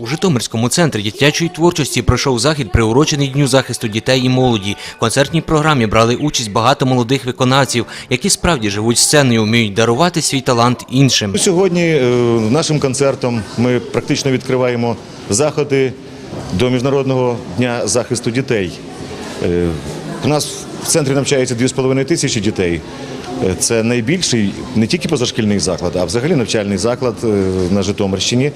У Житомирському центрі дитячої творчості пройшов захід, приурочений Дню захисту дітей і молоді. В концертній програмі брали участь багато молодих виконавців, які справді живуть сценою, вміють дарувати свій талант іншим. Сьогодні е, нашим концертом ми практично відкриваємо заходи до Міжнародного дня захисту дітей. Е, У нас в центрі навчається 2,5 тисячі дітей. Е, Це найбільший не тільки позашкільний заклад, а взагалі навчальний заклад е, на Житомирщині,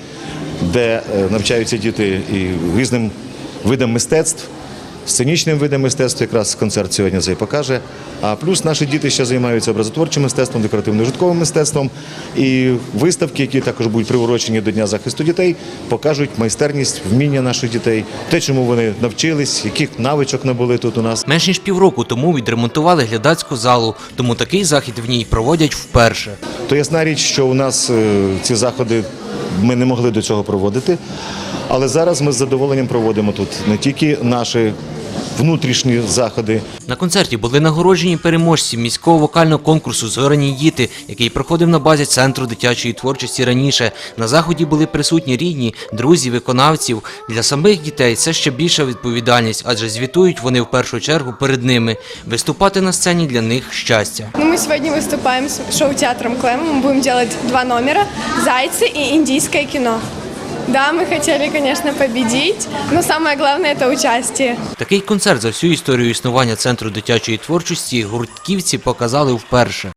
де е, навчаються діти і різним видам мистецтв. Сценічним видом мистецтва якраз концерт сьогодні це і покаже. А плюс наші діти ще займаються образотворчим мистецтвом, декоративно-житковим мистецтвом. І виставки, які також будуть приурочені до Дня захисту дітей, покажуть майстерність, вміння наших дітей, те, чому вони навчились, яких навичок набули тут у нас. Менш ніж півроку тому відремонтували глядацьку залу, тому такий захід в ній проводять вперше. То ясна річ, що у нас е, ці заходи ми не могли до цього проводити. Але зараз ми з задоволенням проводимо тут не тільки наші внутрішні заходи, На концерті були нагороджені переможці міського вокального конкурсу Зоряні діти, який проходив на базі центру дитячої творчості раніше. На заході були присутні рідні, друзі, виконавців. Для самих дітей це ще більша відповідальність, адже звітують вони в першу чергу перед ними. Виступати на сцені для них щастя. Ну, мы сегодня выступаем с шоу-театром Клэм. Мы будем делать два номера «Зайцы» и «Индийское кино». Да, мы хотели, конечно, победить, но самое главное – это участие. Такий концерт за всю історію існування центру дитячої творчості гуртківці показали вперше.